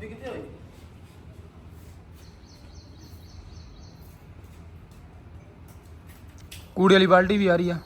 ਚਾਬੀ ਕਿੱਥੇ ਹੋਈ? ਕੂੜੇ ਵਾਲੀ ਬਾਲਟੀ ਵੀ ਆ ਰਹੀ ਆ।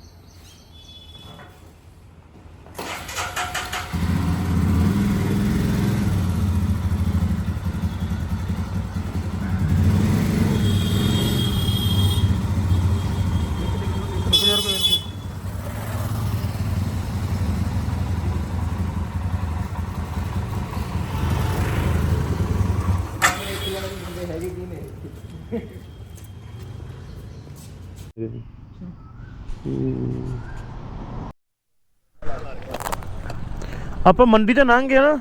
ਆਪਾਂ ਮੰਡੀ ਤੇ ਲੰਘ ਗਏ ਨਾ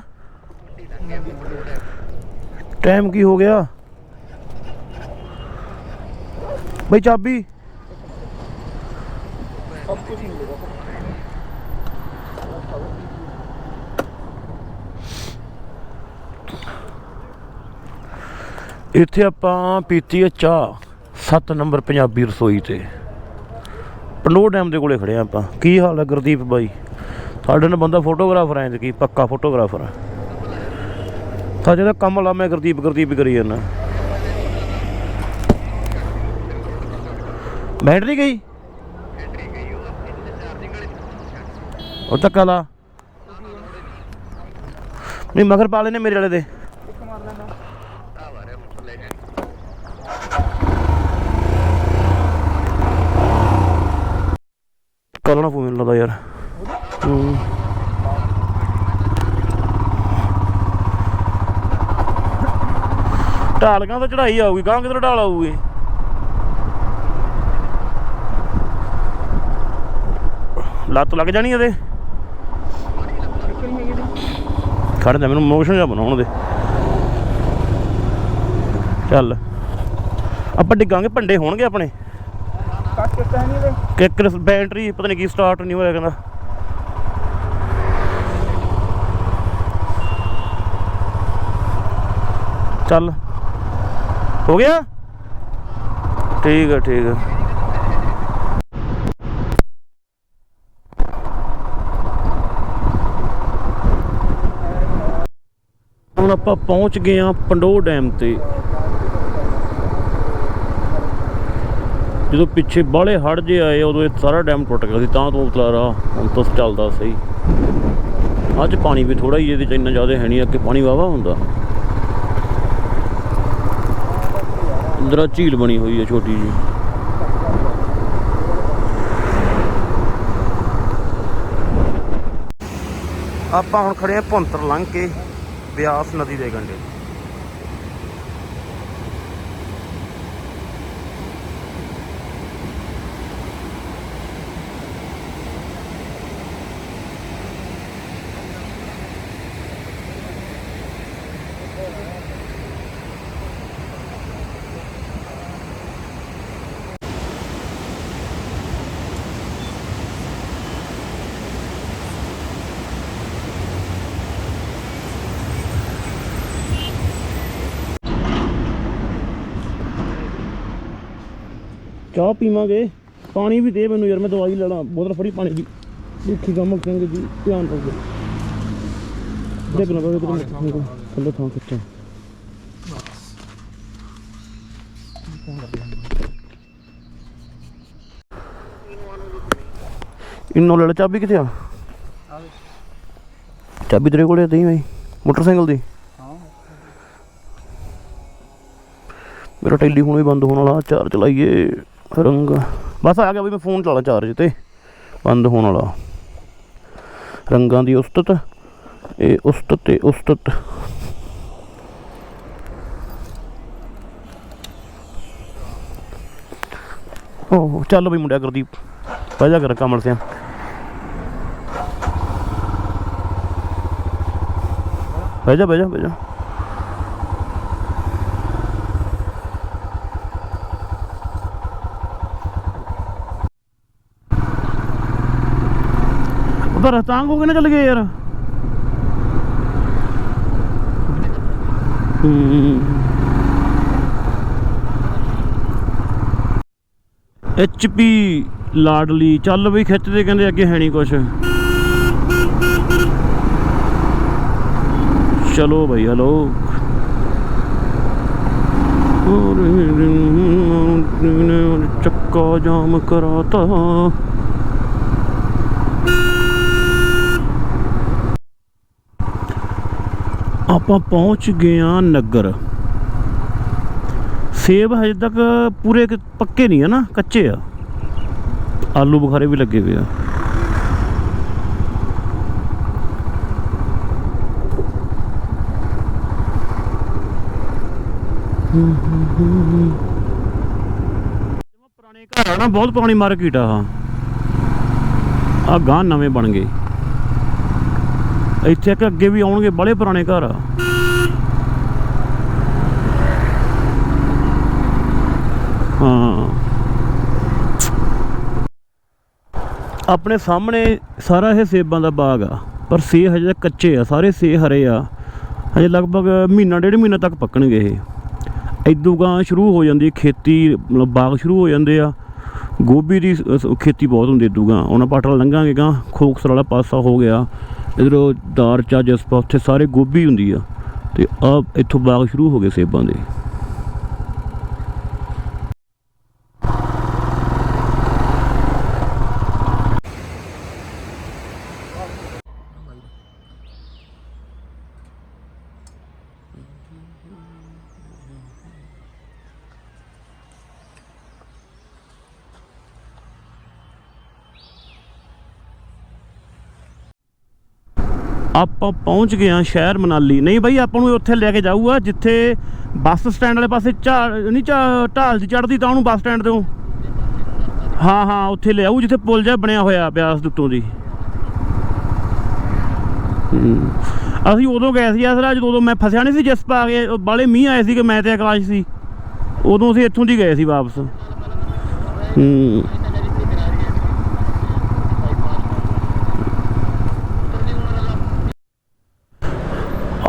ਟਾਈਮ ਕੀ ਹੋ ਗਿਆ? ਬਈ ਚਾਬੀ। ਇੱਥੇ ਆਪਾਂ ਪੀਤੀ ਹੈ ਚਾਹ। 7 ਨੰਬਰ ਪੰਜਾਬੀ ਰਸੋਈ ਤੇ। ਪੰਡੋਰ ਡੈਮ ਦੇ ਕੋਲੇ ਖੜੇ ਆ ਆਪਾਂ। ਕੀ ਹਾਲ ਹੈ ਗੁਰਦੀਪ ਬਾਈ? ਸਾਡੇ ਨਾਲ ਬੰਦਾ ਫੋਟੋਗ੍ਰਾਫਰ ਐਂ ਕੀ ਪੱਕਾ ਫੋਟੋਗ੍ਰਾਫਰ ਆ। ਤਾਂ ਜਿਹੜਾ ਕੰਮ ਲਾ, ਮੈਂ ਗੁਰਦੀਪ ਗੁਰਦੀਪ ਕਰੀ ਜਾਂਦਾ। ਬੈਟਰੀ ਗਈ? ਉਹ ਤੱਕ ਲਾ ਨਹੀਂ, ਮਗਰ ਪਾ ਲੈਨੇ ਮੇਰੇ ਵਾਲੇ ਦੇ ਕਰਨਾ ਪਊ ਮੈਨੂੰ ਲੱਗਦਾ ਯਾਰ ਹੂੰ ਢਾਲਕਾਂ ਤਾਂ ਚੜਾਈ ਆਊਗੀ ਗਾਂ ਕਿਧਰ ਢਾਲ ਆਊਗੀ? ਲੱਤ ਲੱਗ ਜਾਣੀ ਇਹਦੇ? ਖੜ ਜਾ, ਮੈਨੂੰ ਮੋਸ਼ਨ ਜਿਹਾ ਬਣਾਉਣ ਦੇ। ਚੱਲ। ਆਪਾਂ ਡਿੱਗਾਂਗੇ, ਭੰਡੇ ਹੋਣਗੇ ਆਪਣੇ? ਕੱਟ ਬੈਟਰੀ, ਪਤਾ ਨਹੀਂ ਕੀ ਸਟਾਰਟ ਨਹੀਂ ਹੋਇਆ ਕਹਿੰਦਾ। ਚੱਲ। ਹੋ ਗਿਆ? ਠੀਕ ਹੈ ਠੀਕ ਹੈ ਹੁਣ ਆਪਾਂ ਪਹੁੰਚ ਗਏ ਆ ਪੰਡੋ ਡੈਮ ਤੇ। ਜਦੋਂ ਪਿੱਛੇ ਬਾਹਲੇ ਹੜ ਜੇ ਆਏ, ਉਦੋਂ ਇਹ ਸਾਰਾ ਡੈਮ ਟੁੱਟ ਗਿਆ ਸੀ, ਤਾਂ ਤੋਂ ਉਤਲਾਰਾ ਹੁਣ ਤਾਂ ਚੱਲਦਾ ਸਹੀ। ਅੱਜ ਪਾਣੀ ਵੀ ਥੋੜਾ ਹੀ ਇਹਦੇ ਚ ਇੰਨਾ ਜ਼ਿਆਦਾ ਹੈ ਨਹੀਂ, ਅੱਗੇ ਪਾਣੀ ਵਾਵਾ ਹੁੰਦਾ। ਅੰਦਰਾ ਝੀਲ ਬਣੀ ਹੋਈ ਹੈ ਛੋਟੀ ਜੀ ਆਪਾਂ ਹੁਣ ਖੜੇ ਆ ਭੁੰਤਰ ਲੰਘ ਕੇ ਬਿਆਸ ਨਦੀ ਦੇ ਕੰਢੇ ਚਾਹ ਪੀਵਾਂਗੇ। ਪਾਣੀ ਵੀ ਦੇ ਮੈਨੂੰ ਯਾਰ, ਮੈਂ ਦਵਾਈ ਲੈਣਾ ਬੋਤਲ ਫੜੀ ਪਾਣੀ ਦੀ। ਦੇਖੀ ਕੰਮ ਕਹਿੰਗੇ ਜੀ, ਧਿਆਨ ਰੱਖੋ। ਦੇਖ ਨਾ ਕਿਤੇ ਥੱਲੇ ਥਾਂ ਖਿੱਚਾਂ। ਇਨੋ ਲੈ ਲੈ, ਚਾਬੀ ਕਿੱਥੇ ਆ? ਚਾਬੀ ਤੇਰੇ ਕੋਲੇ ਤੇ ਮੈਂ ਮੋਟਰਸਾਈਕਲ ਦੀ। ਮੇਰਾ ਟੈਲੀਫੋਨ ਵੀ ਬੰਦ ਹੋਣ ਵਾਲਾ। ਚਾਰ ਚਲਾਈਏ। ਰੰਗ ਬਸ ਆ ਗਿਆ ਵੀ ਮੈਂ ਫੋਨ ਚਲਾ ਚਾਰਜ ਤੇ। ਬੰਦ ਹੋਣ ਵਾਲਾ। ਰੰਗਾਂ ਦੀ ਉਸਤਤ, ਇਹ ਉਸਤਤ ਤੇ ਉਸਤਤ। ਓਹ, ਚੱਲ ਬਈ ਮੁੰਡਿਆ ਗੁਰਦੀਪ, ਬਹਿ ਜਾ ਕਰ ਕਮਲ ਸਿਆ। ਬਹਿ ਜਾ ਬਹਿ ਜਾ ਬਹਿ ਜਾ। ਉਹਦਾ ਰਸਤਾਂਗ ਹੋ ਕੇ ਨਾ ਚੱਲ ਗਏ ਯਾਰ। ਐਚਪੀ ਲਾਡਲੀ, ਚੱਲ ਬਈ ਖਿੱਚਦੇ ਕਹਿੰਦੇ ਅੱਗੇ ਹੈ ਨਹੀਂ ਕੁਛ। ਚਲੋ ਬਈ ਹਲੋ ਚੱਕਾ ਜਾਮ ਕਰਾਤਾ। ਆਪਾਂ ਪਹੁੰਚ ਗਏ ਆ ਨਗਰ। ਸੇਬ ਹਜੇ ਤੱਕ ਪੂਰੇ ਪੱਕੇ ਨਹੀਂ ਆ ਨਾ, ਕੱਚੇ ਆ। ਆਲੂ ਬੁਖਾਰੇ ਵੀ ਲੱਗੇ ਹੋਏ ਆ। ਪੁਰਾਣੇ ਘਰ ਆ ਨਾ, ਬਹੁਤ ਪੁਰਾਣੀ ਮਾਰਕੀਟ ਆ ਆ ਗਾਂ ਨਵੇਂ ਬਣ ਗਏ। ਇੱਥੇ ਇੱਕ ਅੱਗੇ ਵੀ ਆਉਣਗੇ ਬੜੇ ਪੁਰਾਣੇ ਘਰ। ਆ ਹਾਂ। ਆਪਣੇ ਸਾਹਮਣੇ ਸਾਰਾ ਇਹ ਸੇਬਾਂ ਦਾ ਬਾਗ ਆ, ਪਰ ਸੇ ਹਜੇ ਤੱਕ ਕੱਚੇ ਆ, ਸਾਰੇ ਸੇ ਹਰੇ ਆ। ਹਜੇ ਲਗਭਗ ਮਹੀਨਾ, ਡੇਢ ਮਹੀਨਾ ਤੱਕ ਪੱਕਣਗੇ ਇਹ। ਇਦੋਂ ਗਾਂ ਸ਼ੁਰੂ ਹੋ ਜਾਂਦੀ ਖੇਤੀ, ਮਤਲਬ ਬਾਗ ਸ਼ੁਰੂ ਹੋ ਜਾਂਦੇ ਆ। ਗੋਭੀ ਦੀ ਖੇਤੀ ਬਹੁਤ ਹੁੰਦੀ ਇਦੋਂ ਗਾਂ ਉਹਨਾਂ ਪਾਟਲ ਲੰਘਾਂਗੇ ਗਾਂ ਖੋਕਸਰ ਵਾਲਾ ਪਾਸਾ ਹੋ ਗਿਆ। ਇਧਰੋਂ ਦਾਰ ਚਾ ਜਸਪਾ ਉੱਥੇ ਸਾਰੇ ਗੋਭੀ ਹੁੰਦੀ ਆ। ਤੇ ਆ ਇੱਥੋਂ ਬਾਗ ਸ਼ੁਰੂ ਹੋ ਗਏ ਸੇਬਾਂ ਦੇ। ਆਪਾਂ ਪਹੁੰਚ ਗਏ ਆ ਸ਼ਹਿਰ ਮਨਾਲੀ। ਨਹੀਂ ਬਾਈ, ਆਪਾਂ ਨੂੰ ਉੱਥੇ ਲੈ ਕੇ ਜਾਊਗਾ, ਜਿੱਥੇ ਬੱਸ ਸਟੈਂਡ ਵਾਲੇ ਪਾਸੇ ਝਾੜ ਨਹੀਂ ਝਾ- ਢਾਲ ਦੀ ਚੜਦੀ ਤਾਂ ਉਹਨੂੰ ਬੱਸ ਸਟੈਂਡ ਤੋਂ। ਹਾਂ ਹਾਂ, ਉੱਥੇ ਲਿਆਊ ਜਿੱਥੇ ਪੁਲ ਜਿਹਾ ਬਣਿਆ ਹੋਇਆ, ਬਿਆਸ ਦੇ ਉੱਤੋਂ ਦੀ। ਅਸੀਂ ਉਦੋਂ ਗਏ ਸੀ ਅਸਰਾ ਜਦੋਂ ਮੈਂ ਫਸਿਆ ਨਹੀਂ ਸੀ, ਜਿਸ ਪਾ ਕੇ ਬਾਲੇ ਮੀਂਹ ਆਏ ਸੀ ਕਿ ਮੈਂ ਤੇ ਆਕਾਸ਼ ਸੀ। ਉਦੋਂ ਅਸੀਂ ਇੱਥੋਂ ਦੀ ਗਏ ਸੀ ਵਾਪਸ। ਹੂੰ।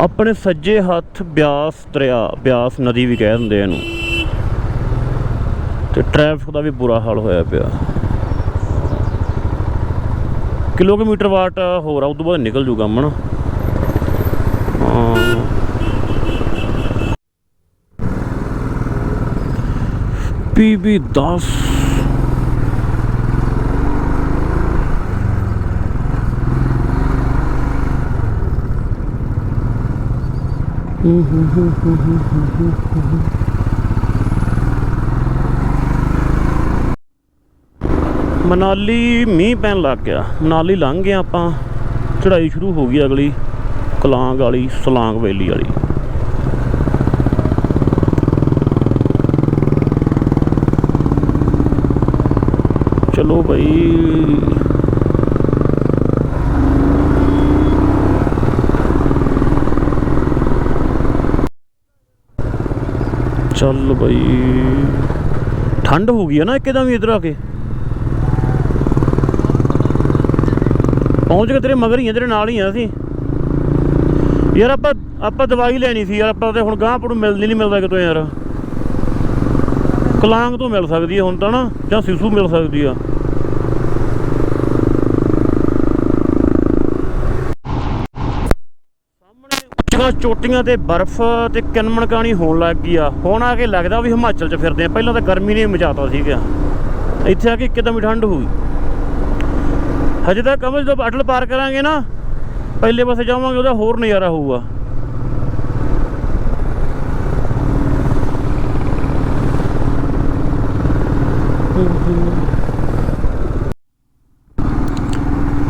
ਆਪਣੇ ਸੱਜੇ ਹੱਥ ਬਿਆਸ ਦਰਿਆ, ਬਿਆਸ ਨਦੀ ਵੀ ਕਹਿ ਦਿੰਦੇ ਇਹਨੂੰ। ਤੇ ਟ੍ਰੈਫਿਕ ਦਾ ਵੀ ਬੁਰਾ ਹਾਲ ਹੋਇਆ ਪਿਆ। ਕਿਲੋਮੀਟਰ ਵਾਟ ਹੋਰ ਆ, ਉਦੋਂ ਬਾਅਦ ਨਿਕਲ ਜੂਗਾ ਅਮਨ ਹਾਂ। ਪੀਬੀ 10 ਮਨਾਲੀ ਮੀਂਹ ਪੈਣ ਲੱਗ ਗਿਆ। ਮਨਾਲੀ ਲੰਘ ਗਏ ਆਪਾਂ। ਚੜ੍ਹਾਈ ਸ਼ੁਰੂ ਹੋ ਗਈ ਅਗਲੀ। ਕਲਾਂਗ ਵਾਲੀ, ਸਲਾਂਗ ਵੈਲੀ ਵਾਲੀ। ਚਲੋ ਭਾਈ ਚੱਲ ਭਾਈ ਠੰਡ ਹੋ ਗਈ ਹੈ ਨਾ ਇੱਕਦਮ ਹੀ ਇਧਰ ਆ ਕੇ। ਪਹੁੰਚ ਕੇ ਤੇਰੇ ਮਗਰ ਹੀ ਆ, ਤੇਰੇ ਨਾਲ ਹੀ ਆ ਅਸੀਂ। ਯਾਰ ਆਪਾਂ ਆਪਾਂ ਦਵਾਈ ਲੈਣੀ ਸੀ ਯਾਰ, ਆਪਾਂ ਤੇ ਹੁਣ ਗਾਂ ਪੜੂ ਮਿਲਦੀ ਨਹੀਂ ਮਿਲਦਾ ਕਿਤੋਂ ਯਾਰ। ਕਲਾਂਗ ਤੋਂ ਮਿਲ ਸਕਦੀ ਹੈ ਹੁਣ ਤਾਂ ਨਾ, ਜਾਂ ਸਿਸੂ ਮਿਲ ਸਕਦੀ ਆ। ਸਾਹਮਣੇ ਚੋਟੀਆਂ ਤੇ ਬਰਫ਼ ਤੇ ਕਿਨਮਣਕਾਣੀ ਹੋਣ ਲੱਗ ਗਈ ਆ। ਹੁਣ ਆ ਕੇ ਲੱਗਦਾ ਵੀ ਹਿਮਾਚਲ 'ਚ ਫਿਰਦੇ ਆ। ਪਹਿਲਾਂ ਤਾਂ ਗਰਮੀ ਨੇ ਮਚਾਤਾ ਸੀਗਾ। ਇੱਥੇ ਆ ਕੇ ਇੱਕਦਮ ਹੀ ਠੰਡ ਹੋ ਗਈ। ਹਜੇ ਤਾਂ ਕਮਲ ਜਦੋਂ ਅਟਲ ਪਾਰ ਕਰਾਂਗੇ ਨਾ, ਪਹਿਲੇ ਪਾਸੇ ਜਾਵਾਂਗੇ, ਉਹਦਾ ਹੋਰ ਨਜ਼ਾਰਾ ਹੋਊਗਾ।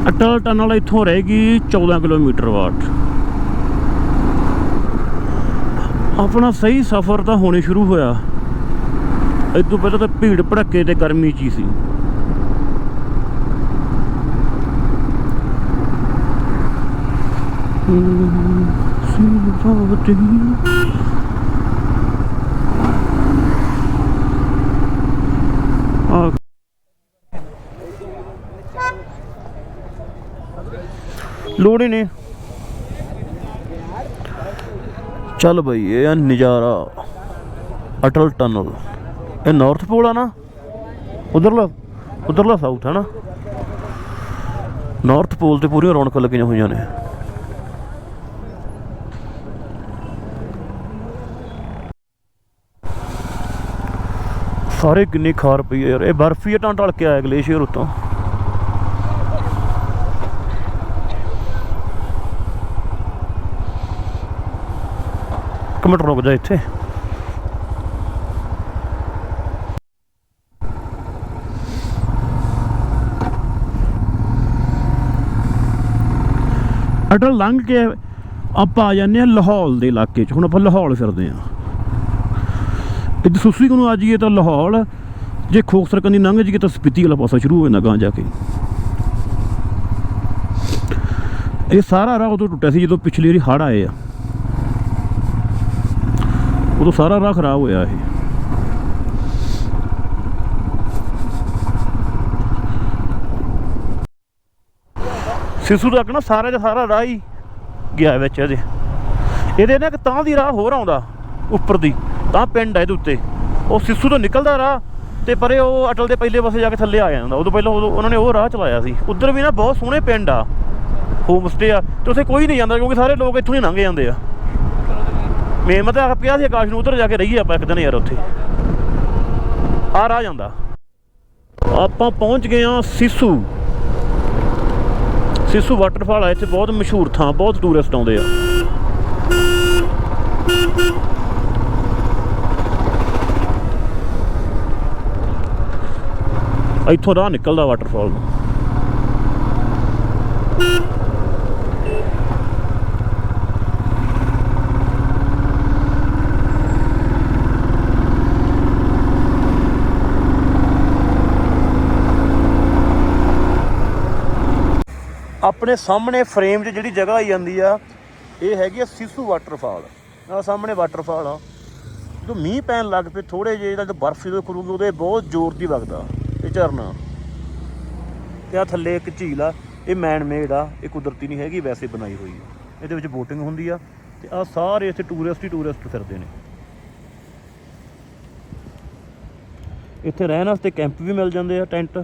ਅਟਲ ਟਨਲ ਇੱਥੋਂ ਰਹੇਗੀ 14 ਕਿਲੋਮੀਟਰ ਵਾਟ। ਆਪਣਾ ਸਹੀ ਸਫ਼ਰ ਤਾਂ ਹੋਣੇ ਸ਼ੁਰੂ ਹੋਇਆ। ਇਹ ਤੋਂ ਪਹਿਲਾਂ ਤਾਂ ਭੀੜ ਭੜੱਕੇ ਤੇ ਗਰਮੀ ਚ ਹੀ ਸੀ। ਆ ਲੋੜ ਹੀ ਨਹੀਂ। ਚੱਲ ਬਈ, ਇਹ ਆ ਨਜ਼ਾਰਾ। ਅਟਲ ਟਨਲ। ਇਹ ਨਾਰਥ ਪੋਲ ਆ ਨਾ? ਉਧਰਲਾ ਉਧਰਲਾ ਸਾਊਥ ਹੈ ਨਾ? ਨਾਰਥ ਪੋਲ ਤੇ ਪੂਰੀਆਂ ਰੌਣਕਾਂ ਲੱਗੀਆਂ ਹੋਈਆਂ ਨੇ। ਸਾਰੇ ਕਿੰਨੀ ਖਾਰ ਪਈ ਹੈ ਯਾਰ। ਇਹ ਬਰਫੀ ਹੈ ਤਾਂ ਢਲ ਕੇ ਆਇਆ ਗਲੇਸ਼ੀਅਰ ਉਤੋਂ। ਇੱਕ ਮਿੰਟ ਰੁਕ ਜਾ ਇੱਥੇ। ਅਟਲ ਲੰਘ ਕੇ ਆਪਾਂ ਆ ਜਾਂਦੇ ਆ ਲਾਹੌਲ ਦੇ ਇਲਾਕੇ 'ਚ। ਹੁਣ ਆਪਾਂ ਲਾਹੌਲ ਫਿਰਦੇ ਆ ਇੱਥੇ ਸੁਸਰੀ ਨੂੰ ਆ ਜਾਈਏ ਤਾਂ ਲਾਹੌਲ, ਜੇ ਖੋਖਸਰ ਕੰਨੀ ਲੰਘ ਜਾਈਏ ਤਾਂ ਸਪੀਤੀ ਵਾਲਾ ਪਾਸਾ ਸ਼ੁਰੂ ਹੋ ਜਾਂਦਾ ਗਾਂ ਜਾ ਕੇ। ਇਹ ਸਾਰਾ ਰਾਹ ਉਦੋਂ ਟੁੱਟਿਆ ਸੀ ਜਦੋਂ ਪਿਛਲੀ ਵਾਰੀ ਹੜ ਆਏ ਆ। ਉਦੋਂ ਸਾਰਾ ਰਾਹ ਖਰਾਬ ਹੋਇਆ ਇਹ। ਸਿਸੂ ਤੱਕ ਨਾ ਸਾਰੇ ਦਾ ਸਾਰਾ ਰਾਹ ਹੀ ਗਿਆ ਵਿੱਚ ਇਹਦੇ ਇਹਦੇ ਨਾ ਇੱਕ ਤਾਂ ਦੀ ਰਾਹ ਹੋਰ ਆਉਂਦਾ, ਉੱਪਰ ਦੀ, ਤਾਂ ਪਿੰਡ ਆ ਇਹਦੇ ਉੱਤੇ। ਉਹ ਸਿਸੂ ਤੋਂ ਨਿਕਲਦਾ ਰਾਹ, ਤੇ ਪਰੇ ਉਹ ਅਟਲ ਦੇ ਪਹਿਲੇ ਪਾਸੇ ਜਾ ਕੇ ਥੱਲੇ ਆ ਜਾਂਦਾ। ਉਦੋਂ ਪਹਿਲਾਂ ਉਦੋਂ ਉਹਨਾਂ ਨੇ ਉਹ ਰਾਹ ਚਲਾਇਆ ਸੀ। ਉੱਧਰ ਵੀ ਨਾ ਬਹੁਤ ਸੋਹਣੇ ਪਿੰਡ ਆ ਹੋਮ ਸਟੇ ਆ, ਤੇ ਉੱਥੇ ਕੋਈ ਨਹੀਂ ਜਾਂਦਾ, ਕਿਉਂਕਿ ਸਾਰੇ ਲੋਕ ਇੱਥੋਂ ਹੀ ਲੰਘ ਜਾਂਦੇ ਆ। ਮੇਨ ਮਤਲਬ ਆ ਪਿਆ ਸੀ ਆਕਾਸ਼ ਨੂੰ, ਉੱਧਰ ਜਾ ਕੇ ਰਹੀਏ ਆਪਾਂ ਇੱਕ ਦਿਨ ਯਾਰ ਉੱਥੇ। ਆ ਰਾਹ ਜਾਂਦਾ। ਆਪਾਂ ਪਹੁੰਚ ਗਏ ਆ ਸਿਸੂ। ਸਿਸੂ ਵਾਟਰਫਾਲ ਆ, ਇੱਥੇ ਬਹੁਤ ਮਸ਼ਹੂਰ ਥਾਂ, ਬਹੁਤ ਟੂਰਿਸਟ ਆਉਂਦੇ ਆ। ਇੱਥੋਂ ਰਾਹ ਨਿਕਲਦਾ ਵਾਟਰਫਾਲ ਨੂੰ। ਆਪਣੇ ਸਾਹਮਣੇ ਫਰੇਮ 'ਚ ਜਿਹੜੀ ਜਗ੍ਹਾ ਆਈ ਜਾਂਦੀ ਆ, ਇਹ ਹੈਗੀ ਆ ਸਿਸੂ ਵਾਟਰਫਾਲ। ਆ ਸਾਹਮਣੇ ਵਾਟਰਫਾਲ ਆ। ਜਦੋਂ ਮੀਂਹ ਪੈਣ ਲੱਗ ਪਏ ਥੋੜੇ ਜਿਹੇ ਜਦੋਂ ਬਰਫ਼ ਜਦੋਂ ਖਰੂਗੀ ਉਹਦੇ ਬਹੁਤ ਜ਼ੋਰ ਦੀ ਵਗਦਾ ਇਹ ਝਰਨਾ। ਤੇ ਆ ਥੱਲੇ ਇੱਕ ਝੀਲ ਆ, ਇਹ ਮੈਨ ਮੇਡ ਆ, ਇਹ ਕੁਦਰਤੀ ਨਹੀਂ ਹੈਗੀ, ਵੈਸੇ ਬਣਾਈ ਹੋਈ ਆ। ਇਹਦੇ ਵਿੱਚ ਬੋਟਿੰਗ ਹੁੰਦੀ ਆ, ਤੇ ਆ ਸਾਰੇ ਇੱਥੇ ਟੂਰਿਸਟ ਹੀ ਟੂਰਿਸਟ ਫਿਰਦੇ ਨੇ। ਇੱਥੇ ਰਹਿਣ ਵਾਸਤੇ ਕੈਂਪ ਵੀ ਮਿਲ ਜਾਂਦੇ ਆ, ਟੈਂਟ।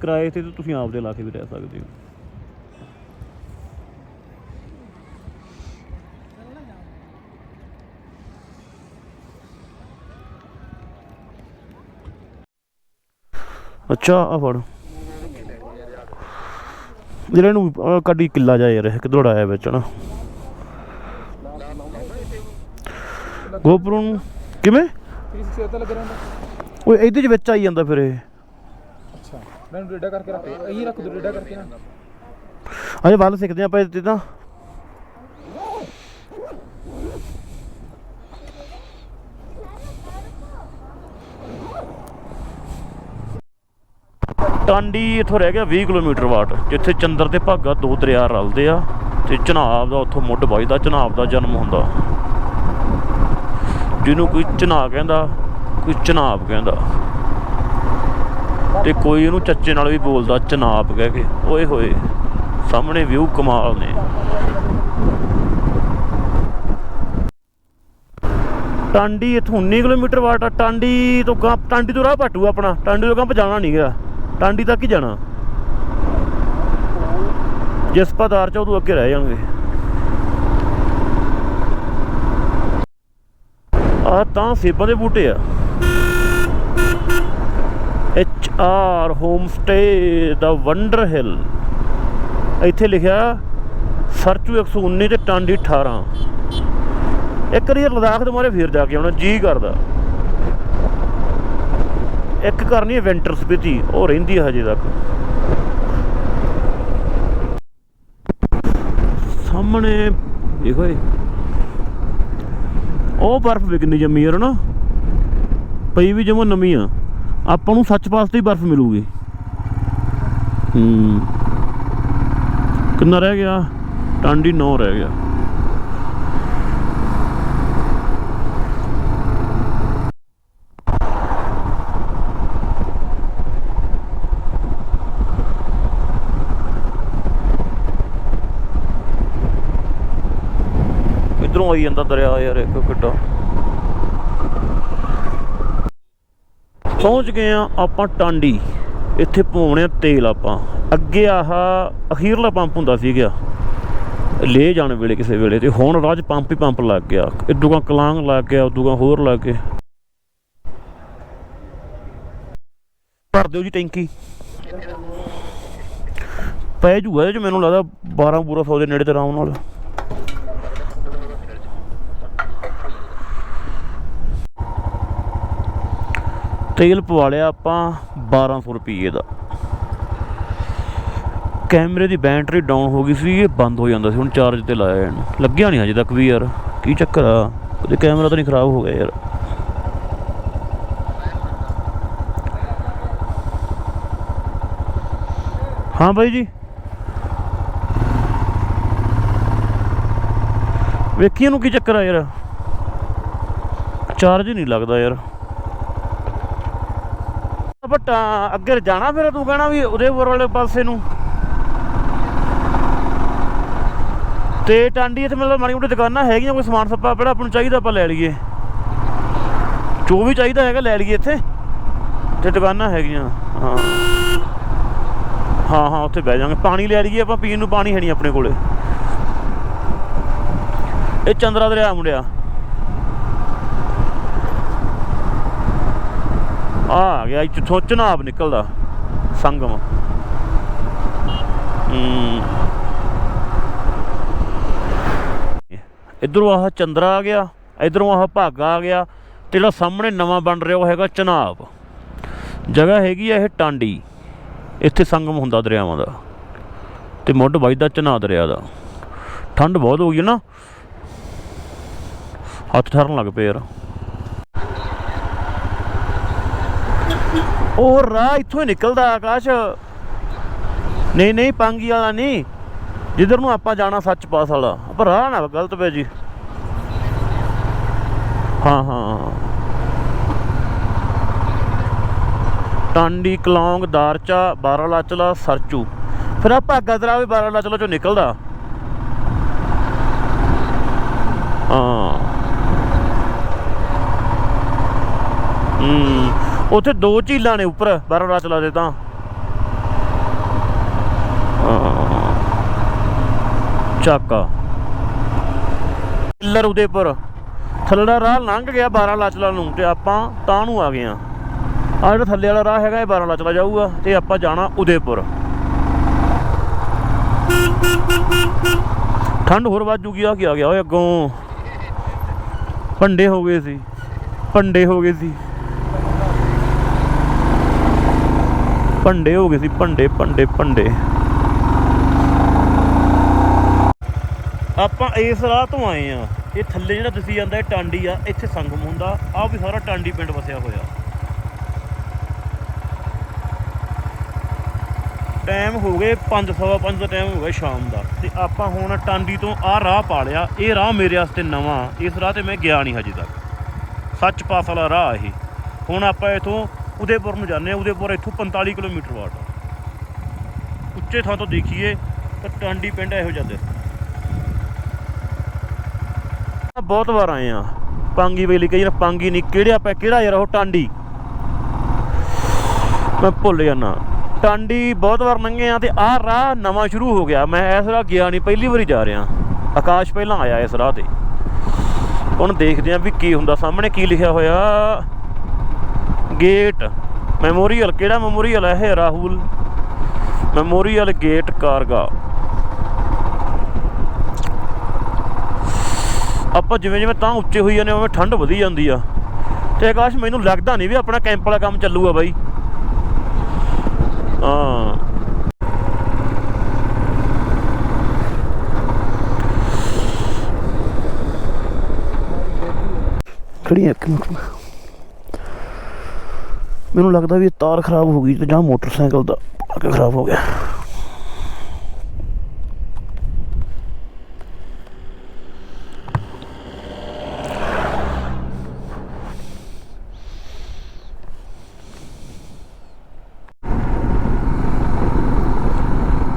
ਕਿਰਾਏ ਤੇ ਤੁਸੀਂ ਆਪਦੇ ਲਾ ਕੇ ਵੀ ਰਹਿ ਸਕਦੇ ਹੋ। ਅੱਛਾ ਆ ਫੜ। ਜਿਹੜੇ ਨੂੰ ਕੱਢੀ ਕਿੱਲਾ ਜਾ ਯਾਰ ਇਹ ਕਿੱਧਰ ਆਇਆ ਵਿੱਚ ਨਾ ਗੋਪਰੂ ਨੂੰ ਕਿਵੇਂ? 360 ਉੱਤੇ ਲੱਗ ਰਿਹਾ ਓਏ ਇਹਦੇ ਚ ਵਿੱਚ ਆਈ ਜਾਂਦਾ ਫਿਰ ਇਹ। ਅੱਛਾ। ਮੈਨੂੰ ਡੇਡਾ ਕਰਕੇ ਰੱਖ ਇਹੀ ਰੱਖ ਦੋ ਡੇਡਾ ਕਰਕੇ ਨਾ। ਅਜੇ ਵੱਲ ਸਿੱਖਦੇ ਆਪਾਂ ਇਹਦੇ ਤੇ। ਟਾਂਡੀ ਇੱਥੋਂ ਰਹਿ ਗਿਆ 20 ਕਿਲੋਮੀਟਰ ਵਾਟ, ਜਿੱਥੇ ਚੰਦਰ ਤੇ ਭਾਗਾ ਦੋ ਦਰਿਆ ਰਲਦੇ ਆ ਤੇ ਚਨਾਬ ਦਾ ਉੱਥੋਂ ਮੁੱਢ ਵੱਜਦਾ ਚਨਾਬ ਦਾ ਜਨਮ ਹੁੰਦਾ। ਜਿਹਨੂੰ ਕੋਈ ਚਨਾ ਕਹਿੰਦਾ, ਕੋਈ ਚਨਾਬ ਕਹਿੰਦਾ। ਤੇ ਕੋਈ ਇਹਨੂੰ ਚੱਚੇ ਨਾਲ ਵੀ ਬੋਲਦਾ ਚਨਾਬ ਕਹਿ ਕੇ, ਓਏ ਹੋਏ, ਸਾਹਮਣੇ ਵਿਊ ਕਮਾਲ ਨੇ। ਟਾਂਡੀ ਇੱਥੋਂ 19 ਕਿਲੋਮੀਟਰ ਵਾਟ ਆ, ਟਾਂਡੀ ਤੋਂ ਗਾਂ ਟਾਂਡੀ ਤੋਂ ਰਾਹ ਪਾਟੂ ਆਪਣਾ, ਟਾਂਡੀ ਤੋਂ ਗਾਂ ਜਾਣਾ ਨਹੀਂ ਗਿਆ। ਟਾਂਡੀ ਤੱਕ ਹੀ ਜਾਣਾ। ਜਿਸ ਪਦਾਰ ਚ ਉਦੋਂ ਅੱਗੇ ਰਹਿ ਜਾਣਗੇ। ਆ ਤਾਂ ਸੇਬਾਂ ਦੇ ਬੂਟੇ ਆ। ਐਚ ਆਰ ਹੋਮ ਸਟੇ ਦਾ ਵੰਡਰ ਹਿਲ ਇੱਥੇ ਲਿਖਿਆ, ਸਰਚੂ 119 ਤੇ ਟਾਂਡੀ 18 ਇੱਕ ਵਾਰੀ ਲਦਾਖ ਦੇ ਮਾਰੇ ਫੇਰ ਜਾ ਕੇ ਆਉਣਾ, ਜੀ ਕਰਦਾ। ਇੱਕ ਕਰਨੀ ਹੈ ਵਿੰਟਰ ਸਪੀਤੀ ਉਹ ਰਹਿੰਦੀ ਹੈ ਹਜੇ ਤੱਕ। ਸਾਹਮਣੇ ਦੇਖੋ ਇਹ ਉਹ ਬਰਫ਼ ਵੀ ਜੰਮੀ ਯਾਰ ਨਾ, ਪਈ ਵੀ ਜਮਾ ਨਵੀਂ ਆ। ਆਪਾਂ ਨੂੰ ਸੱਚ ਪਾਸ ਤੇ ਹੀ ਬਰਫ਼ ਮਿਲੂਗੀ। ਹੂੰ। ਕਿੰਨਾ ਰਹਿ ਗਿਆ? ਟਾਂਡੀ 9 ਰਹਿ ਗਿਆ। ਇਧਰੋਂ ਆਈ ਜਾਂਦਾ ਦਰਿਆ ਯਾਰ ਇੱਕ ਕਿੱਡਾ ਪਹੁੰਚ ਗਏ ਆ ਆਪਾਂ ਟਾਂਡੀ। ਇੱਥੇ ਪਾਉਣੇ ਤੇਲ ਆਪਾਂ। ਅੱਗੇ ਆਹ ਅਖੀਰਲਾ ਪੰਪ ਹੁੰਦਾ ਸੀਗਾ ਲੈ ਜਾਣ ਵੇਲੇ ਕਿਸੇ ਵੇਲੇ ਤੇ ਹੁਣ ਰਾਜ ਪੰਪ ਹੀ ਪੰਪ ਲੱਗ ਗਿਆ। ਇਦੋਂ ਕਲਾਂਗ ਲੱਗ ਗਿਆ ਉਦੋਂ ਹੋਰ ਲੱਗ ਗਏ। ਭਰ ਦਿਓ ਜੀ ਟੈਂਕੀ। ਪੈ ਜੂਗਾ ਇਹਦੇ ਮੈਨੂੰ ਲੱਗਦਾ 12 ਪੂਰਾ 100 ਦੇ ਨੇੜੇ ਤੇ ਆਰਾਮ ਨਾਲ। ਤੇਲ ਪਵਾ ਲਿਆ ਆਪਾਂ 1200 ਰੁਪਏ ਦਾ। ਕੈਮਰੇ ਦੀ ਬੈਟਰੀ ਡਾਊਨ ਹੋ ਗਈ ਸੀ, ਇਹ ਬੰਦ ਹੋ ਜਾਂਦਾ ਸੀ, ਹੁਣ ਚਾਰਜ ਤੇ ਲਾਇਆ ਇਹਨੂੰ। ਲੱਗਿਆ ਨਹੀਂ ਹਜੇ ਤੱਕ ਵੀ ਯਾਰ, ਕੀ ਚੱਕਰ ਆ? ਉਹਦੇ ਕੈਮਰਾ ਤਾਂ ਨਹੀਂ ਖਰਾਬ ਹੋ ਗਿਆ ਯਾਰ। ਹਾਂ ਬਾਈ ਜੀ। ਵੇਖੀ ਇਹਨੂੰ ਕੀ ਚੱਕਰ ਆ ਯਾਰ। ਚਾਰਜ ਨਹੀਂ ਲੱਗਦਾ ਯਾਰ। ਬਟ ਅੱਗੇ ਜਾਣਾ ਫਿਰ ਤੂੰ ਕਹਿਣਾ ਵੀ ਉਦੇਪੁਰ ਵਾਲੇ ਪਾਸੇ ਨੂੰ। ਤੇ ਟਾਂਡੀ ਇੱਥੇ ਮਤਲਬ ਮਾੜੀ ਮੋਟੀ ਦੁਕਾਨਾਂ ਹੈਗੀਆਂ, ਕੋਈ ਸਮਾਨ ਸੱਪਾ ਜਿਹੜਾ ਆਪਾਂ ਨੂੰ ਚਾਹੀਦਾ ਆਪਾਂ ਲੈ ਲਈਏ। ਜੋ ਵੀ ਚਾਹੀਦਾ ਹੈਗਾ ਲੈ ਲਈਏ ਇੱਥੇ। ਤੇ ਦੁਕਾਨਾਂ ਹੈਗੀਆਂ, ਹਾਂ। ਹਾਂ ਹਾਂ, ਉੱਥੇ ਬਹਿ ਜਾਾਂਗੇ। ਪਾਣੀ ਲੈ ਲਈਏ ਆਪਾਂ, ਪੀਣ ਨੂੰ ਪਾਣੀ ਹੈ ਨਹੀਂ ਆਪਣੇ ਕੋਲੇ। ਇਹ ਚੰਦਰਾ ਦਰਿਆ ਮੁੰਡਿਆ। ਆ ਆ ਗਿਆ ਇੱਥੋਂ ਚਨਾਬ ਨਿਕਲਦਾ, ਸੰਗਮ। ਹੂੰ। ਇਧਰੋਂ ਆਹ ਚੰਦਰਾ ਆ ਗਿਆ, ਇਧਰੋਂ ਆਹ ਭਾਗਾ ਆ ਗਿਆ, ਤੇ ਜਿਹੜਾ ਸਾਹਮਣੇ ਨਵਾਂ ਬਣ ਰਿਹਾ ਉਹ ਹੈਗਾ ਚਨਾਬ। ਜਗ੍ਹਾ ਹੈਗੀ ਆ ਇਹ ਟਾਂਡੀ, ਇੱਥੇ ਸੰਗਮ ਹੁੰਦਾ ਦਰਿਆਵਾਂ ਦਾ, ਤੇ ਮੁੱਢ ਵੱਜਦਾ ਚਨਾ ਦਰਿਆ ਦਾ। ਠੰਡ ਬਹੁਤ ਹੋ ਗਈ ਨਾ। ਹੱਥ ਠਰਨ ਲੱਗ ਪਏ ਯਾਰ। ਉਹ ਰਾਹ ਇੱਥੋਂ ਨਿਕਲਦਾ ਆਕਾਸ਼। ਨਹੀਂ ਨਹੀਂ, ਪਾਂਗੀ ਵਾਲਾ ਨਹੀਂ। ਜਿੱਧਰ ਨੂੰ ਆਪਾਂ ਜਾਣਾ ਸੱਚ ਪਾਸ ਵਾਲਾ। ਪਰ ਰਾਹ ਨਾ ਗਲਤ ਪਿਆ ਜੀ। ਹਾਂ ਹਾਂ ਟਾਂਡੀ, ਕਲੌਂਗ, ਦਾਰਚਾ ਬਾਰਾ ਲਾਚਲਾ ਸਰਚੂ। ਫਿਰ ਆਪਾਂ ਭਾਗਾ ਵੀ ਬਾਰਾ ਲਾਚਲਾ ਚੋਂ ਨਿਕਲਦਾ ਹਾਂ ਹੂੰ ਉੱਥੇ ਦੋ ਝੀਲਾਂ ਨੇ ਉੱਪਰ, ਬਾਰਾ ਲਾਚਲਾ ਦੇ ਤਾਂ। ਹਾਂ। ਚਾਕਾ। ਉਦੇਪੁਰ ਥੱਲੜਾ ਰਾਹ ਲੰਘ ਗਿਆ 12 ਲਾਚਲਾ ਨੂੰ ਤੇ ਆਪਾਂ ਤਾਂ ਨੂੰ ਆ ਗਏ ਆ ਆ ਜਿਹੜਾ ਥੱਲੇ ਵਾਲਾ ਰਾਹ ਹੈਗਾ ਇਹ 12 ਲਾਚਲਾ ਜਾਊਗਾ ਤੇ ਆਪਾਂ ਜਾਣਾ ਉਦੇਪੁਰ ਠੰਡ ਹੋਰ ਵੱਧ ਜੂਗੀ ਆ ਕੀ ਆ ਗਿਆ ਓਏ ਅੱਗੋਂ। ਭੰਡੇ ਹੋ ਗਏ ਸੀ। ਭੰਡੇ ਹੋ ਗਏ ਸੀ। ਭੰਡੇ ਹੋ ਗਏ ਸੀ, ਭੰਡੇ ਭੰਡੇ ਭੰਡੇ। ਆਪਾਂ ਇਸ ਰਾਹ ਤੋਂ ਆਏ ਆ ਇਹ ਥੱਲੇ ਜਿਹੜਾ ਦਿਸੀ ਜਾਂਦਾ, ਇਹ ਟਾਂਡੀ ਆ, ਇੱਥੇ ਸੰਗਮ ਹੁੰਦਾ ਆ ਵੀ ਸਾਰਾ ਟਾਂਡੀ ਪਿੰਡ ਵਸਿਆ ਹੋਇਆ। ਟਾਈਮ ਹੋ ਗਏ 5:30 ਪੰਜ ਦਾ ਟਾਈਮ ਹੋ ਗਿਆ ਸ਼ਾਮ ਦਾ। ਤੇ ਆਪਾਂ ਹੁਣ ਟਾਂਡੀ ਤੋਂ ਆਹ ਰਾਹ ਪਾ ਲਿਆ ਇਹ ਰਾਹ ਮੇਰੇ ਵਾਸਤੇ ਨਵਾਂ, ਇਸ ਰਾਹ ਤੇ ਮੈਂ ਗਿਆ ਨਹੀਂ ਹਜੇ ਤੱਕ। ਸੱਚ ਪਾਸ ਵਾਲਾ ਰਾਹ ਇਹ। ਹੁਣ ਆਪਾਂ ਇਥੋਂ ਉਦੇਪੁਰ ਨੂੰ ਜਾਂਦੇ ਆ ਉਦੇਪੁਰ ਇੱਥੋਂ 45 ਕਿਲੋਮੀਟਰ ਵਾਟ ਉੱਚੇ ਥਾਂ ਤੋਂ ਦੇਖੀਏ ਤਾਂ ਟਾਂਡੀ ਪਿੰਡ ਇਹੋ ਜਿਹਾ ਦਿਸ ਬਹੁਤ ਵਾਰ ਆਏ ਆ ਪਾਂਗੀ ਵੇਲੀ ਕਈ ਨਾ ਪਾਂਗੀ ਨਹੀਂ ਕਿਹੜੇ ਆਪਾਂ ਕਿਹੜਾ ਯਾਰ ਉਹ ਟਾਂਡੀ? ਮੈਂ ਭੁੱਲ ਜਾਣਾ ਟਾਂਡੀ ਬਹੁਤ ਵਾਰ ਲੰਘੇ ਆ ਤੇ ਆਹ ਰਾਹ ਨਵਾਂ ਸ਼ੁਰੂ ਹੋ ਗਿਆ। ਮੈਂ ਇਸ ਰਾਹ ਗਿਆ ਨਹੀਂ, ਪਹਿਲੀ ਵਾਰੀ ਜਾ ਰਿਹਾ। ਆਕਾਸ਼ ਪਹਿਲਾਂ ਆਇਆ ਇਸ ਰਾਹ ਤੇ। ਹੁਣ ਦੇਖਦੇ ਆ ਵੀ ਕੀ ਹੁੰਦਾ। ਸਾਹਮਣੇ ਕੀ ਲਿਖਿਆ ਹੋਇਆ? ਗੇਟ। ਮੈਮੋਰੀਅਲ, ਕਿਹੜਾ ਮੈਮੋਰੀਅਲ ਹੈ ਇਹ, ਰਾਹੁਲ? ਮੈਮੋਰੀਅਲ ਗੇਟ ਕਾਰਗਾ ਆਪਾਂ ਜਿਵੇਂ ਜਿਵੇਂ ਤਾਂ ਉੱਚੇ ਹੋਈ ਜਾਂਦੇ ਉਵੇਂ ਠੰਡ ਵਧੀ ਜਾਂਦੀ ਆ। ਤੇ ਆਕਾਸ਼, ਮੈਨੂੰ ਲੱਗਦਾ ਨਹੀਂ ਵੀ ਆਪਣਾ ਕੈਂਪ ਵਾਲਾ ਕੰਮ ਚੱਲੂਗਾ ਬਾਈ। ਹਾਂ। ਖੜੀ ਇੱਕ ਮਿੰਟ। ਮੈਨੂੰ ਲੱਗਦਾ ਵੀ ਇਹ ਤਾਰ ਖਰਾਬ ਹੋ ਗਈ ਤੇ ਜਾਂ ਮੋਟਰਸਾਈਕਲ ਦਾ ਪਟਾਕਾ ਖਰਾਬ ਹੋ ਗਿਆ।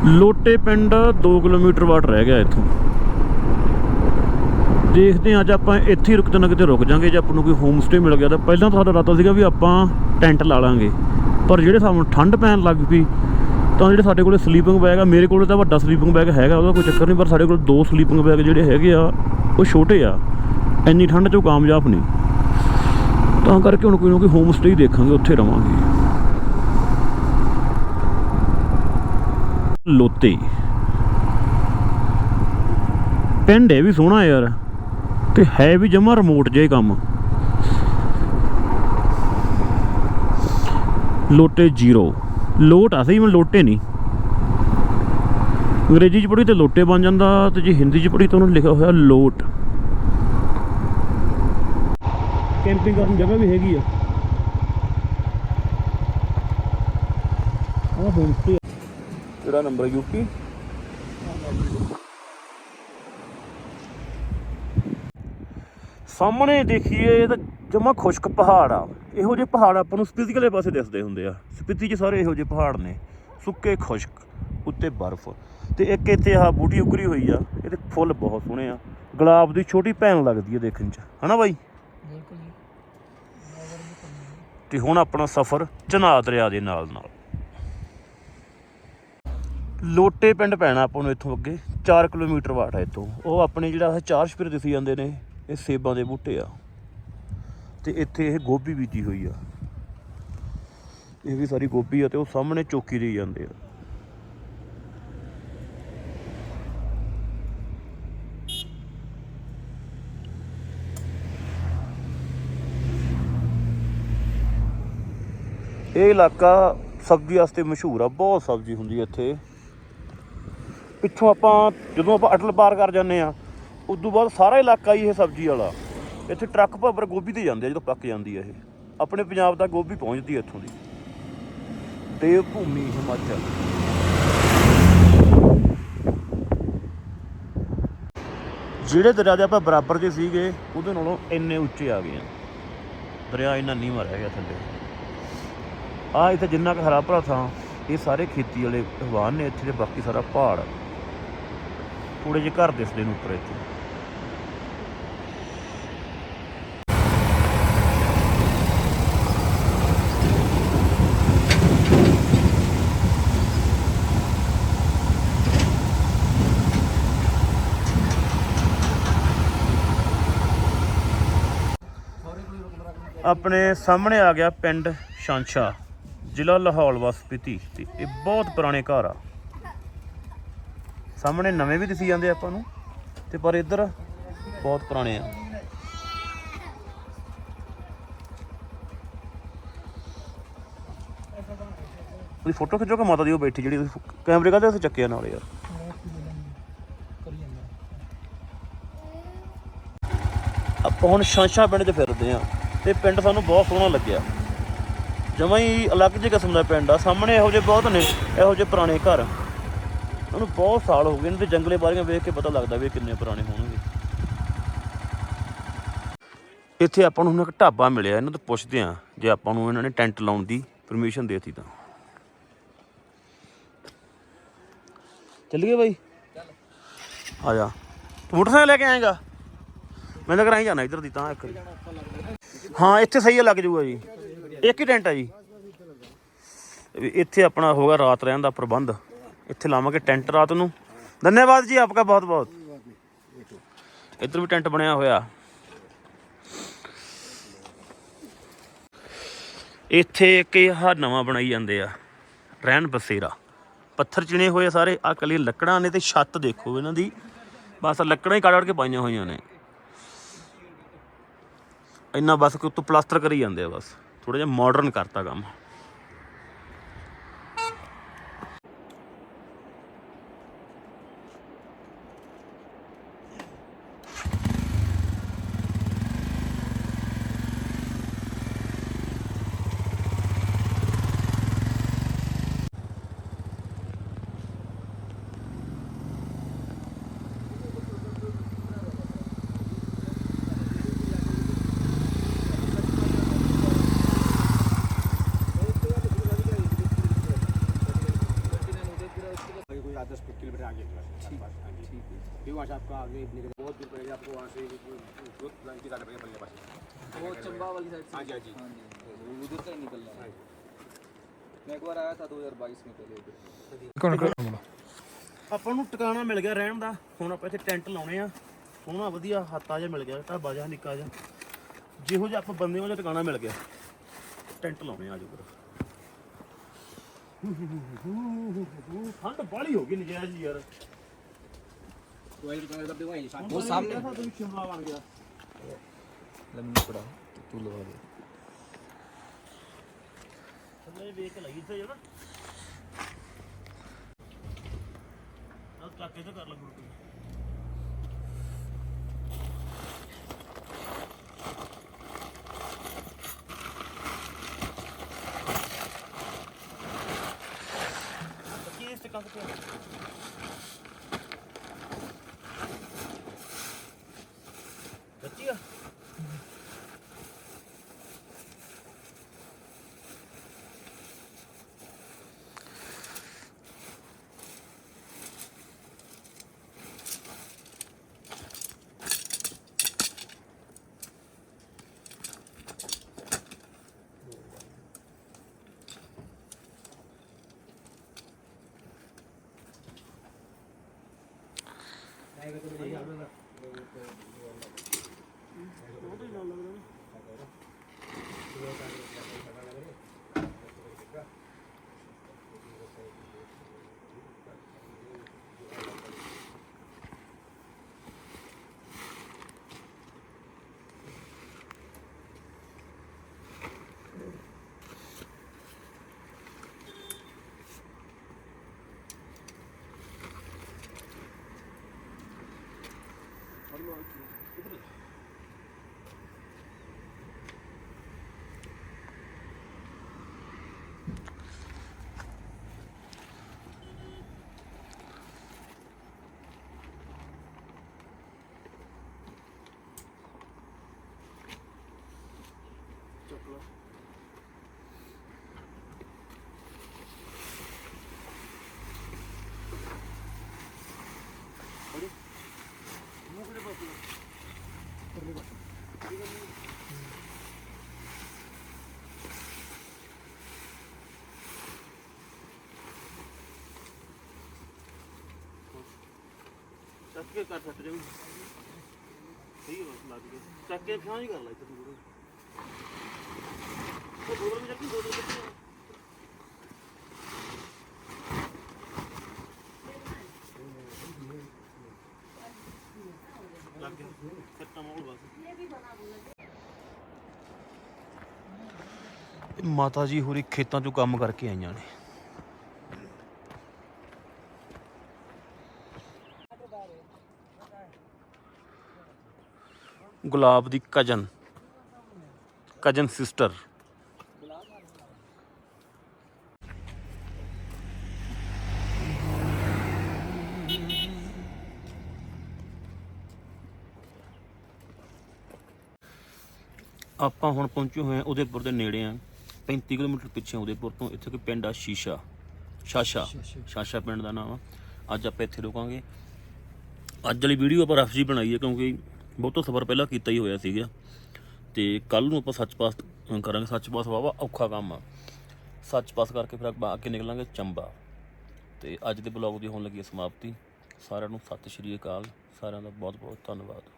ਲੋਟੇ ਪਿੰਡ 2 ਕਿਲੋਮੀਟਰ ਵਾਟ ਰਹਿ ਗਿਆ ਇੱਥੋਂ। ਦੇਖਦੇ ਹਾਂ, ਅੱਜ ਆਪਾਂ ਇੱਥੇ ਹੀ ਰੁਕਤੇ ਨਾ ਕਿਤੇ ਰੁਕ ਜਾਾਂਗੇ, ਜੇ ਆਪਾਂ ਨੂੰ ਕੋਈ ਹੋਮ ਸਟੇ ਮਿਲ ਗਿਆ ਤਾਂ ਪਹਿਲਾਂ ਤਾਂ ਸਾਡਾ ਇਰਾਦਾ ਸੀਗਾ ਵੀ ਆਪਾਂ ਟੈਂਟ ਲਾ ਲਾਂਗੇ। ਪਰ ਜਿਹੜੇ ਸਾਨੂੰ ਠੰਡ ਪੈਣ ਲੱਗ ਪਈ, ਤਾਂ ਜਿਹੜੇ ਸਾਡੇ ਕੋਲੇ ਸਲੀਪਿੰਗ ਬੈਗ ਆ, ਮੇਰੇ ਕੋਲੇ ਤਾਂ ਵੱਡਾ ਸਲੀਪਿੰਗ ਬੈਗ ਹੈਗਾ, ਉਹਦਾ ਕੋਈ ਚੱਕਰ ਨਹੀਂ, ਪਰ ਸਾਡੇ ਕੋਲ ਦੋ ਸਲੀਪਿੰਗ ਬੈਗ ਜਿਹੜੇ ਹੈਗੇ ਆ, ਉਹ ਛੋਟੇ ਆ। ਇੰਨੀ ਠੰਡ 'ਚ ਉਹ ਕਾਮਯਾਬ ਨਹੀਂ। ਤਾਂ ਕਰਕੇ ਹੁਣ ਕੋਈ ਨਾ ਕੋਈ ਹੋਮ ਸਟੇ ਹੀ ਦੇਖਾਂਗੇ, ਉੱਥੇ ਰਵਾਂਗੇ। ਲੋਤੇ। ਪਿੰਡ ਹੈ ਵੀ ਸੋਹਣਾ ਯਾਰ। ਤੇ ਹੈ ਵੀ ਜਮਾ ਰਿਮੋਟ ਜਿਹਾ ਕੰਮ। ਲੋਟੇ ਜ਼ੀਰੋ ਲੋਟ ਆ ਸਹੀ, ਮੈਂ ਲੋਟੇ ਨਹੀਂ। ਅੰਗਰੇਜ਼ੀ ਚ ਪੜ੍ਹੀ ਤੇ ਲੋਟੇ ਬਣ ਜਾਂਦਾ ਤੇ ਜੇ ਹਿੰਦੀ ਚ ਪੜ੍ਹੀ ਤਾਂ ਉਹਨੂੰ ਲਿਖਿਆ ਹੋਇਆ ਲੋਟ। ਕੈਂਪਿੰਗ ਕਰਨ ਜਗ੍ਹਾ ਵੀ ਹੈਗੀ ਆ। ਆਹ ਹੋਮ ਸਟੇ ਕਿਹੜਾ ਨੰਬਰ ਯੂਪੀ ਸਾਹਮਣੇ ਦੇਖੀਏ ਤਾਂ ਜਮਾ ਖੁਸ਼ਕ ਪਹਾੜ ਆ। ਇਹੋ ਜਿਹੇ ਪਹਾੜ ਆਪਾਂ ਨੂੰ ਸਪੀਤੀ ਵਾਲੇ ਪਾਸੇ ਦਿਸਦੇ ਹੁੰਦੇ ਆ। ਸਪੀਤੀ 'ਚ ਸਾਰੇ ਇਹੋ ਜਿਹੇ ਪਹਾੜ ਨੇ। ਸੁੱਕੇ ਖੁਸ਼ਕ ਉੱਤੇ ਬਰਫ਼। ਤੇ ਇੱਕ ਇੱਥੇ ਆਹ ਬੂਟੀ ਉਗਰੀ ਹੋਈ ਆ। ਇਹਦੇ ਫੁੱਲ ਬਹੁਤ ਸੋਹਣੇ ਆ। ਗੁਲਾਬ ਦੀ ਛੋਟੀ ਭੈਣ ਲੱਗਦੀ ਆ ਦੇਖਣ 'ਚ। ਹਨਾ ਬਾਈ? ਬਿਲਕੁਲ ਤੇ ਹੁਣ ਆਪਣਾ ਸਫ਼ਰ ਚਨਾਹ ਦਰਿਆ ਦੇ ਨਾਲ ਨਾਲ। ਲੋਟੇ ਪਿੰਡ ਪੈਣਾ ਆਪਾਂ ਨੂੰ ਇੱਥੋਂ ਅੱਗੇ। 4 ਕਿਲੋਮੀਟਰ ਵਾਟ ਹੈ ਇੱਥੋਂ। ਉਹ ਆਪਣੇ ਜਿਹੜਾ ਚਾਰ ਸਪੀਰ ਦਿਸੀ ਜਾਂਦੇ ਨੇ। ਇਹ ਸੇਬਾਂ ਦੇ ਬੂਟੇ ਆ। ਤੇ ਇੱਥੇ ਇਹ ਗੋਭੀ ਬੀਜੀ ਹੋਈ ਆ। ਇਹ ਵੀ ਸਾਰੀ ਗੋਭੀ ਆ ਤੇ ਉਹ ਸਾਹਮਣੇ ਚੌਕੀ ਦੇ ਜਾਂਦੇ ਆ। ਇਹ ਇਲਾਕਾ ਸਬਜ਼ੀ ਵਾਸਤੇ ਮਸ਼ਹੂਰ ਆ, ਬਹੁਤ ਸਬਜ਼ੀ ਹੁੰਦੀ ਇੱਥੇ। ਪਿੱਛੋਂ ਆਪਾਂ ਜਦੋਂ ਆਪਾਂ ਅਟਲ ਪਾਰ ਕਰ ਜਾਂਦੇ ਆ ਉਸ ਤੋਂ ਬਾਅਦ ਸਾਰਾ ਇਲਾਕਾ ਹੀ ਇਹ ਸਬਜ਼ੀ ਵਾਲਾ। ਇੱਥੇ ਟਰੱਕ ਭਰ ਗੋਭੀ ਤੇ ਜਾਂਦੇ ਆ, ਜਦੋਂ ਪੱਕ ਜਾਂਦੀ ਆ ਇਹ। ਆਪਣੇ ਪੰਜਾਬ ਤੱਕ ਗੋਭੀ ਪਹੁੰਚਦੀ ਹੈ ਇੱਥੋਂ ਦੀ। ਦੇਵ ਭੂਮੀ ਹਿਮਾਚਲ। ਜਿਹੜੇ ਦਰਿਆ ਦੇ ਆਪਾਂ ਬਰਾਬਰ ਦੇ ਸੀਗੇ, ਉਹਦੇ ਨਾਲੋਂ ਇੰਨੇ ਉੱਚੇ ਆ ਗਏ ਆ। ਦਰਿਆ ਇੰਨਾ ਨਹੀਂ ਮਰਿਆ ਗਿਆ ਥੱਲੇ। ਆ ਇੱਥੇ ਜਿੰਨਾ ਕੁ ਹਰਾ ਭਰਾ ਥਾਂ, ਇਹ ਸਾਰੇ ਖੇਤੀ ਵਾਲੇ ਹਵਾਨ ਨੇ ਇੱਥੇ ਦੇ ਬਾਕੀ ਸਾਰਾ ਪਹਾੜ। ਥੋੜੇ ਜਿਹੇ ਘਰ ਦਿਸਦੇ ਨੇ ਉੱਪਰ ਇੱਥੇ। ਆਪਣੇ ਸਾਹਮਣੇ ਆ ਗਿਆ ਪਿੰਡ ਸ਼ਾਂਸ਼ਾ ਜ਼ਿਲ੍ਹਾ ਲਾਹੌਲ ਵਸਪੀਤੀ ਤੇ ਇਹ ਬਹੁਤ ਪੁਰਾਣੇ ਘਰ ਆ। ਸਾਹਮਣੇ ਨਵੇਂ ਵੀ ਦਿਸੀ ਜਾਂਦੇ ਆਪਾਂ ਨੂੰ, ਤੇ ਪਰ ਇੱਧਰ ਬਹੁਤ ਪੁਰਾਣੇ ਆ। ਤੁਸੀਂ ਫੋਟੋ ਖਿੱਚੋ ਕਿ ਮਾਤਾ ਦੀ ਉਹ ਬੈਠੀ ਜਿਹੜੀ ਤੁਸੀਂ ਫੋ- ਕੈਮਰੇ ਕਾਹਦੇ ਉੱਤੇ ਚੱਕਿਆ ਨਾਲ ਯਾਰ? ਆਪਾਂ ਹੁਣ ਸ਼ਾਂਸ਼ਾ ਪਿੰਡ 'ਚ ਫਿਰਦੇ ਆ। ਤੇ ਪਿੰਡ ਸਾਨੂੰ ਬਹੁਤ ਸੋਹਣਾ ਲੱਗਿਆ। ਜਮਾਂ ਹੀ ਅਲੱਗ ਜਿਹੇ ਕਿਸਮ ਦਾ ਪਿੰਡ ਆ, ਸਾਹਮਣੇ ਇਹੋ ਜਿਹੇ ਬਹੁਤ ਨੇ, ਇਹੋ ਜਿਹੇ ਪੁਰਾਣੇ ਘਰ। ਉਹਨੂੰ ਬਹੁਤ ਸਾਲ ਹੋ ਗਏ ਨੇ, ਤੇ ਜੰਗਲੇ ਬਾਰੀਆਂ ਵੇਖ ਕੇ ਪਤਾ ਲੱਗਦਾ ਵੀ ਕਿੰਨੇ ਪੁਰਾਣੇ ਹੋਣਗੇ। ਇੱਥੇ ਆਪਾਂ ਨੂੰ ਹੁਣ ਇੱਕ ਢਾਬਾ ਮਿਲਿਆ, ਇਹਨਾਂ ਤੋਂ ਪੁੱਛਦੇ ਆ ਜੇ ਆਪਾਂ ਨੂੰ ਇਹਨਾਂ ਨੇ ਟੈਂਟ ਲਾਉਣ ਦੀ ਪਰਮਿਸ਼ਨ ਦੇਤੀ ਤਾਂ। ਚੱਲੀਏ ਬਾਈ? ਆ ਜਾ। ਤੂੰ ਮੋਟਰਸਾਈਕਲ ਲੈ ਕੇ ਆਏਗਾ? ਮੈਂ ਤਾਂ ਹੀ ਜਾਣਾ ਇੱਧਰ ਦੀ ਤਾਂ, ਇੱਕ ਵਾਰੀ। ਹਾਂ, ਇੱਥੇ ਸਹੀ ਲੱਗ ਜਾਊਗਾ ਜੀ। ਇੱਕ ਹੀ ਟੈਂਟ ਆ ਜੀ। ਇੱਥੇ ਆਪਣਾ ਹੋਗਾ ਰਾਤ ਰਹਿਣ ਦਾ ਪ੍ਰਬੰਧ। ਇੱਥੇ ਲਾਵਾਂਗੇ ਟੈਂਟ ਰਾਤ ਨੂੰ। ਧੰਨਵਾਦ ਜੀ ਆਪਕਾ ਬਹੁਤ ਬਹੁਤ। ਇੱਧਰ ਵੀ ਟੈਂਟ ਬਣਿਆ ਹੋਇਆ। ਇੱਥੇ ਇੱਕ ਇਹ ਨਵਾਂ ਬਣਾਈ ਜਾਂਦੇ ਆ। ਰਹਿਣ ਬਸੇਰਾ। ਪੱਥਰ ਚਿਣੇ ਹੋਏ ਆ ਸਾਰੇ। ਆ ਕਲੀ ਲੱਕੜਾਂ ਨੇ ਤੇ ਛੱਤ ਦੇਖੋ ਇਹਨਾਂ ਦੀ। ਬਸ ਲੱਕੜਾਂ ਹੀ ਕੱਢ ਕੱਢ ਕੇ ਪਾਈਆਂ ਹੋਈਆਂ ਨੇ। ਇੰਨਾ ਬਸ ਕਿ ਉੱਤੋਂ ਪਲਾਸਟਰ ਕਰੀ ਜਾਂਦੇ ਆ ਬਸ। ਥੋੜਾ ਜਿਹਾ ਮਾਡਰਨ ਕਰਤਾ ਕੰਮ। ठीक है फिर वहाँ से आपको आगे निकल बहुत दूर पड़ेगा आपको वहाँ से बहुत लाइन की पड़ेगा पड़ेगा पास वो चंबा वाली साइड हाँ जी हाँ जी हाँ जी उधर से ही निकलना है मैं एक बार आया था 2022 में पहले इधर कौन कौन ਆਪਾਂ ਨੂੰ ਟਿਕਾਣਾ ਮਿਲ ਗਿਆ ਰਹਿਣ ਦਾ ਹੁਣ ਆਪਾਂ ਇੱਥੇ ਟੈਂਟ ਲਾਉਣੇ ਆ ਸੋਹਣਾ ਵਧੀਆ ਹੱਤਾ ਜਿਹਾ ਮਿਲ ਗਿਆ ਢਾਬਾ ਜਿਹਾ ਨਿੱਕਾ ਜਿਹਾ ਜਿਹੋ ਜਿਹਾ ਆਪਾਂ ਬੰਦੇ ਉਹ ਜਿਹਾ ਟਿਕਾਣਾ ਮਿਲ ਗਿਆ ਟੈਂਟ ਲਾਉਣੇ ਆ ਜੋ ਠੰਡ ਬਾਲੀ ਹੋ ਗਈ ਨਜਾਇਜ਼ ਹੀ ਯਾਰ ਕੋਈ ਦੁਕਾਨ ਦਾ ਬਿਵਾਈ ਨਹੀਂ ਉਹ ਸਾਹਮਣੇ ਤੁਹਾਨੂੰ ਸ਼ਿਮਲਾ ਬਣ ਗਿਆ ਲੈ ਮੈਨੂੰ ਫੜਾ ਤੂੰ ਲਵਾ ਦੇ। ਥੱਲੇ ਵੇਖ ਲਈ ਇੱਥੇ ਜਣਾ ਨਾ ਕਾਕੇ ਤੇ ਕਰ ਲੈ ਗੁਰੂ meterme Lord Jesus. ਚੱਕ ਕੇ ਕਰ ਸੱਟ ਜਾਵੀ ਸਹੀ ਹੋ ਲੱਗ ਗਿਆ ਚੱਕ ਕੇ ਫਿਆਂ ਹੀ ਕਰ ਲੈ ਇੱਥੇ ਦੂਰ। ਉਹ ਬੋਤਲ ਵੀ ਚੱਕੀ ਬੋਤਲ ਕਿੱਥੇ ਆ? ਲੱਗ ਗਿਆ। ਫਿਰ ਮੋੜ ਬਸ। ਮਾਤਾ ਜੀ ਹੋਰੀ ਖੇਤਾਂ 'ਚੋਂ ਕੰਮ ਕਰਕੇ ਆਈਆਂ ਨੇ। ਗੁਲਾਬ ਦੀ ਕਜਨ। Cousin sister. ਆਪਾਂ ਹੁਣ ਪਹੁੰਚੇ ਹੋਏ ਹਾਂ ਉਦੇਪੁਰ ਦੇ ਨੇੜੇ ਆ। 35 ਕਿਲੋਮੀਟਰ ਪਿੱਛੇ ਉਦੇਪੁਰ ਤੋਂ। ਇੱਥੇ ਕੋਈ ਪਿੰਡ ਆ ਸ਼ੀਸ਼ਾ। ਸ਼ਾਸ਼ਾ। ਸ਼ਾਸ਼ਾ। ਪਿੰਡ ਦਾ ਨਾਮ ਆ। ਅੱਜ ਆਪਾਂ ਇੱਥੇ ਰੁਕਾਂਗੇ। ਅੱਜ ਵਾਲੀ ਵੀਡੀਓ ਆਪਾਂ ਰਫ ਜੀ ਬਣਾਈ ਹੈ ਕਿਉਂਕਿ ਬਹੁਤਾ ਸਫ਼ਰ ਪਹਿਲਾਂ ਕੀਤਾ ਹੀ ਹੋਇਆ ਸੀਗਾ। ਤੇ ਕੱਲ ਨੂੰ ਆਪਾਂ ਸੱਚ ਪਾਸ ਕਰਾਂਗੇ ਸੱਚ ਪਾਸ ਵਾਵਾ ਔਖਾ ਕੰਮ ਆ। ਸੱਚ ਪਾਸ ਕਰਕੇ ਫਿਰ ਆਪਾਂ ਅੱਗੇ ਨਿਕਲਾਂਗੇ ਚੰਬਾ। ਤੇ ਅੱਜ ਦੇ ਬਲੌਗ ਦੀ ਹੋਣ ਲੱਗੀ ਸਮਾਪਤੀ। ਸਾਰਿਆਂ ਨੂੰ ਸਤਿ ਸ਼੍ਰੀ ਅਕਾਲ। ਸਾਰਿਆਂ ਦਾ ਬਹੁਤ ਬਹੁਤ ਧੰਨਵਾਦ।